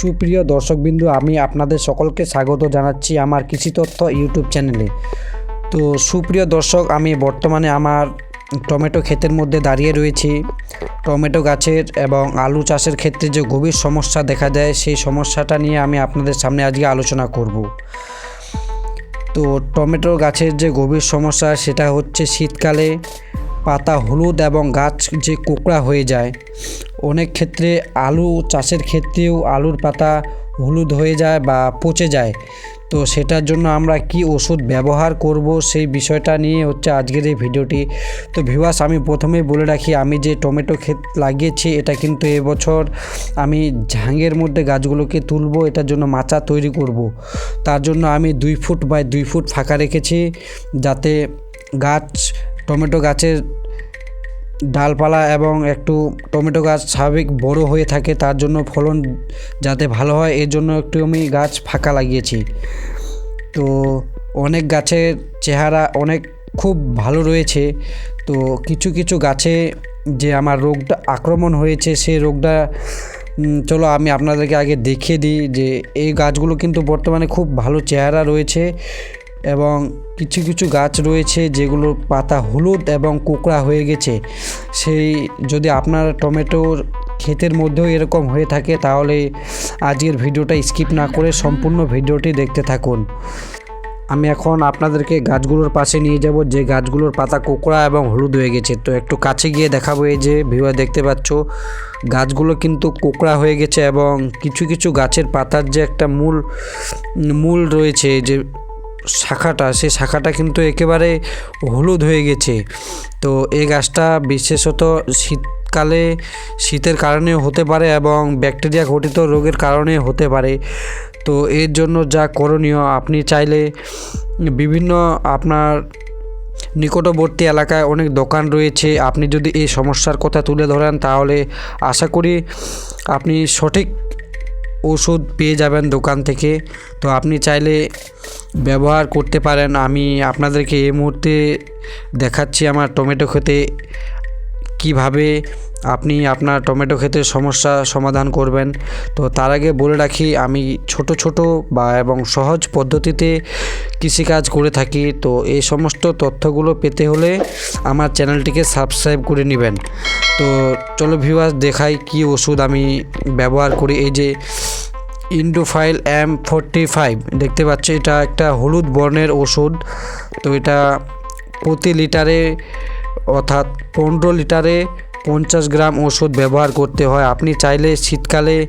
সুপ্রিয় দর্শকবিন্দু, আমি আপনাদের সকলকে স্বাগত জানাচ্ছি আমার কৃষি তথ্য ইউটিউব চ্যানেলে। তো সুপ্রিয় দর্শক, আমি বর্তমানে আমার টমেটো ক্ষেতের মধ্যে দাঁড়িয়ে রয়েছি। টমেটো গাছের এবং আলু চাষের ক্ষেত্রে যে গভীর সমস্যা দেখা যায়, সেই সমস্যাটা নিয়ে আমি আপনাদের সামনে আজকে আলোচনা করব। তো টমেটো গাছের যে গভীর সমস্যা, সেটা হচ্ছে শীতকালে পাতা হলুদ এবং গাছ যে কোকড়া হয়ে যায় অনেক ক্ষেত্রে আলু চাষের ক্ষেত্রেও আলুর পাতা হলুদ হয়ে যায় বা পচে যায় তো সেটার জন্য আমরা কি ওষুধ ব্যবহার করব সেই বিষয়টা নিয়ে হচ্ছে আজকের এই ভিডিওটি তো ভিউয়ার্স আমি প্রথমেই বলে রাখি, আমি যে টমেটো ক্ষেত লাগিয়েছি, এটা কিন্তু এবছর আমি ঝাঙের মধ্যে গাছগুলোকে তুলব, এটার জন্য মাচা তৈরি করব। তার জন্য আমি দুই ফুট বাই দুই ফুট ফাঁকা রেখেছি, যাতে গাছ, টমেটো গাছের ডালপালা এবং একটু টমেটো গাছ স্বাভাবিক বড় হয়ে থাকে, তার জন্য ফলন যাতে ভালো হয়, এর জন্য একটু আমি গাছ ফাঁকা লাগিয়েছি। তো অনেক গাছের চেহারা অনেক খুব ভালো রয়েছে। তো কিছু কিছু গাছে যে আমার রোগটা আক্রমণ হয়েছে সেই রোগটা চলো আমি আপনাদেরকে আগে দেখিয়ে দিই যে এই গাছগুলো কিন্তু বর্তমানে খুব ভালো চেহারা রয়েছে। এবং কিছু কিছু গাছ রয়েছে যেগুলোর পাতা হলুদ এবং কোকড়া হয়ে গেছে। সেই যদি আপনার টমেটোর ক্ষেতের মধ্যেও এরকম হয়ে থাকে, তাহলে আজকের ভিডিওটা স্কিপ না করে সম্পূর্ণ ভিডিওটি দেখতে থাকুন। আমি এখন আপনাদেরকে গাছগুলোর পাশে নিয়ে যাব, যে গাছগুলোর পাতা কোকড়া এবং হলুদ হয়ে গেছে। তো একটু কাছে গিয়ে দেখাবো এই যে ভিউয়ার দেখতে পাচ্ছ, গাছগুলো কিন্তু কোকড়া হয়ে গেছে এবং কিছু কিছু গাছের পাতার যে একটা মূল মূল রয়েছে যে শাখাটা, সেই শাখাটা কিন্তু একেবারে হলুদ হয়ে গেছে। তো এই গাছটা বিশেষত শীতকালে শীতের কারণে হতে পারে এবং ব্যাকটেরিয়া ঘটিত রোগের কারণে হতে পারে। তো এর জন্য যা করণীয়, আপনি চাইলে বিভিন্ন আপনার নিকটবর্তী এলাকায় অনেক দোকান রয়েছে। আপনি যদি এই সমস্যার কথা তুলে ধরেন, তাহলে আশা করি আপনি সঠিক ওষুধ পেয়ে যাবেন দোকান থেকে। তো আপনি চাইলে ব্যবহার করতে পারেন। আমি আপনাদেরকে এই মুহূর্তে দেখাচ্ছি আমার টমেটো খেতে কীভাবে আপনি আপনার টমেটো ক্ষেতের সমস্যা সমাধান করবেন। তো তার আগে বলে রাখি, আমি ছোট ছোট বা এবং সহজ পদ্ধতিতে কৃষিকাজ করে থাকি। তো এই সমস্ত তথ্যগুলো পেতে হলে আমার চ্যানেলটিকে সাবস্ক্রাইব করে নেবেন। তো চলো ভিউয়ার্স দেখাই কি ওষুধ আমি ব্যবহার করি। এই যে ইন্ডোফাইল এম ফোরটি ফাইভ। দেখতে পাচ্ছ, এটা একটা হলুদ বর্ণের ওষুধ। তো এটা প্রতি লিটারে, অর্থাৎ পনেরো লিটারে পঞ্চাশ গ্রাম ওষুধ ব্যবহার করতে হয়। আপনি চাইলে শীতকালে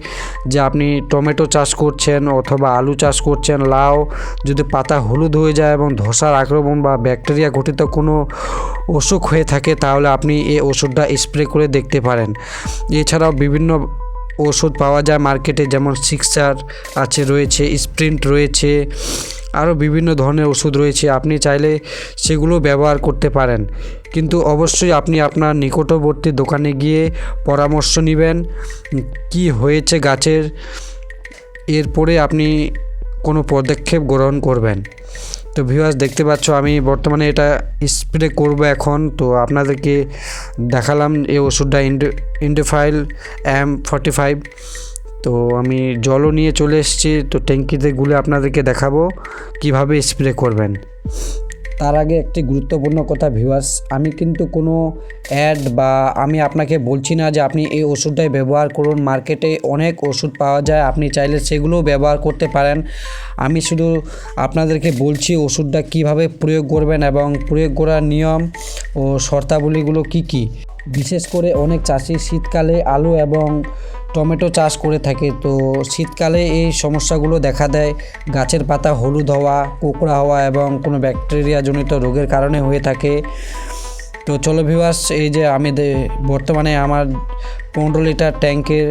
যে আপনি টমেটো চাষ করছেন অথবা আলু চাষ করছেন, লাউ, যদি পাতা হলুদ হয়ে যায় এবং ধসার আক্রমণ বা ব্যাকটেরিয়া ঘটিত কোনো অসুখ হয়ে থাকে, তাহলে আপনি এই ওষুধটা স্প্রে করে দেখতে পারেন। এছাড়াও বিভিন্ন ওষুধ পাওয়া যায় মার্কেটে, যেমন সিক্সার আছে, রয়েছে, স্প্রিন্ট রয়েছে, আরও বিভিন্ন ধরনের ওষুধ রয়েছে। আপনি চাইলে সেগুলো ব্যবহার করতে পারেন। কিন্তু অবশ্যই আপনি আপনার নিকটবর্তী দোকানে গিয়ে পরামর্শ নেবেন, কি হয়েছে গাছের, এরপরে আপনি কোনো পদক্ষেপ গ্রহণ করবেন। তো ভিউয়ার্স দেখতে পাচ্ছ, আমি বর্তমানে এটা স্প্রে করব এখন। তো আপনাদেরকে দেখালাম এই ওষুধটা Indo Indofil M forty five তো আমি জলও নিয়ে চলে এসেছি, তো ট্যাঙ্কিতে গুলে আপনাদেরকে দেখাবো, কীভাবে স্প্রে করবেন। তার আগে একটি গুরুত্বপূর্ণ কথা ভিউয়ার্স আমি কিন্তু কোনো অ্যাড বা আমি আপনাকে বলছি না যে আপনি এই ওষুধটাই ব্যবহার করুন। মার্কেটে অনেক ওষুধ পাওয়া যায়, আপনি চাইলে সেগুলোও ব্যবহার করতে পারেন। আমি শুধু আপনাদেরকে বলছি ওষুধটা কীভাবে প্রয়োগ করবেন এবং প্রয়োগ করার নিয়ম ও শর্তাবলীগুলো কি কি। বিশেষ করে অনেক চাষি শীতকালে আলু এবং টমেটো চাষ করে থাকে। তো শীতকালে এই সমস্যাগুলো দেখা দেয়। গাছের পাতা হলুদ হওয়া, কোকড়া হওয়া এবং কোনো ব্যাকটেরিয়াজনিত রোগের কারণে হয়ে থাকে। তো চলো ভিউয়ার্স এই যে আমি বর্তমানে আমার পনেরো লিটার ট্যাঙ্কের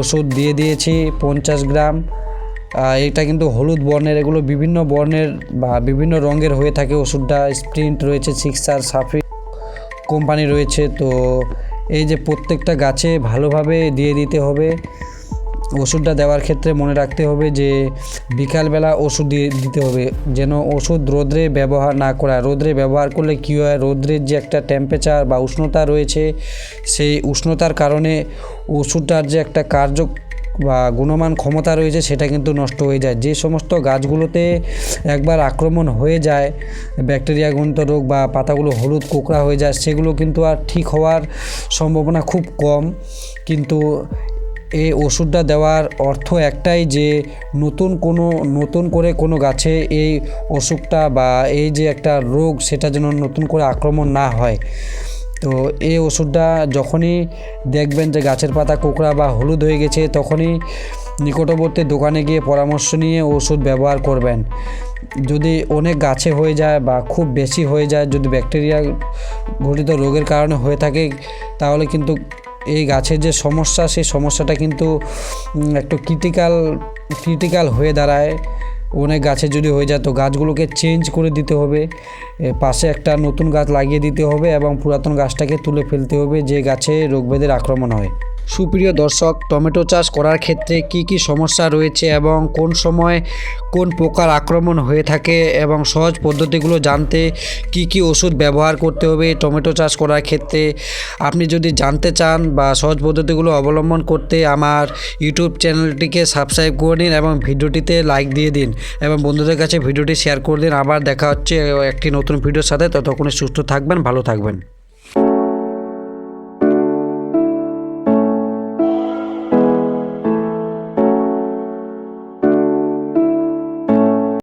ওষুধ দিয়ে দিয়েছি, পঞ্চাশ গ্রাম। এটা কিন্তু হলুদ বর্ণের, এগুলো বিভিন্ন বর্ণের বা বিভিন্ন রঙের হয়ে থাকে। ওষুধটা স্প্রিন্ট রয়েছে, সিক্সার, সাফি কোম্পানি রয়েছে। তো এই যে প্রত্যেকটা গাছে ভালোভাবে দিয়ে দিতে হবে। ওষুধটা দেওয়ার ক্ষেত্রে মনে রাখতে হবে যে, বিকালবেলা ওষুধ দিয়ে দিতে হবে, যেন ওষুধ রোদ্রে ব্যবহার না করা রোদ্রে ব্যবহার করলে কী হয়? রোদ্রের যে একটা টেম্পারেচার বা উষ্ণতা রয়েছে, সেই উষ্ণতার কারণে ওষুধটার যে একটা কার্য বা গুণমান ক্ষমতা রয়েছে, সেটা কিন্তু নষ্ট হয়ে যায়। যে সমস্ত গাছগুলোতে একবার আক্রমণ হয়ে যায় ব্যাকটেরিয়াজনিত রোগ বা পাতাগুলো হলুদ, কোঁকড়া হয়ে যায়, সেগুলো কিন্তু আর ঠিক হওয়ার সম্ভাবনা খুব কম। কিন্তু এই ওষুধটা দেওয়ার অর্থ একটাই যে, নতুন কোনো, নতুন করে কোনো গাছে এই অসুখটা বা এই যে একটা রোগ, সেটা যেন নতুন করে আক্রমণ না হয়। তো এই ওষুধটা যখনই দেখবেন যে গাছের পাতা কোঁকড়া বা হলুদ হয়ে গেছে, তখনই নিকটবর্তী দোকানে গিয়ে পরামর্শ নিয়ে ওষুধ ব্যবহার করবেন। যদি অনেক গাছে হয়ে যায় বা খুব বেশি হয়ে যায়, যদি ব্যাকটেরিয়া ঘটিত রোগের কারণে হয়ে থাকে, তাহলে কিন্তু এই গাছের যে সমস্যা, সেই সমস্যাটা কিন্তু একটু ক্রিটিক্যাল ক্রিটিক্যাল হয়ে দাঁড়ায়। অনেক গাছে যদি হয়ে যায়, তো গাছগুলোকে চেঞ্জ করে দিতে হবে। পাশে একটা নতুন গাছ লাগিয়ে দিতে হবে এবং পুরাতন গাছটাকে তুলে ফেলতে হবে, যে গাছে রোগব্যাধির আক্রমণ হয়। সুপ্রিয় দর্শক, টমেটো চাষ করার ক্ষেত্রে কি কি সমস্যা রয়েছে এবং কোন সময় কোন প্রকার আক্রমণ হয়ে থাকে এবং সহজ পদ্ধতিগুলো জানতে কি কি ওষুধ ব্যবহার করতে হবে টমেটো চাষ করার ক্ষেত্রে? আপনি যদি জানতে চান বা সহজ পদ্ধতিগুলো অবলম্বন করতে আমার ইউটিউব চ্যানেলটিকে সাবস্ক্রাইব করে নিন এবং ভিডিওটিতে লাইক দিয়ে দিন এবং বন্ধুদের কাছে ভিডিওটি শেয়ার করে দিন। আবার দেখা হচ্ছে একটি নতুন ভিডিওর সাথে। ততক্ষণে সুস্থ থাকবেন, ভালো থাকবেন।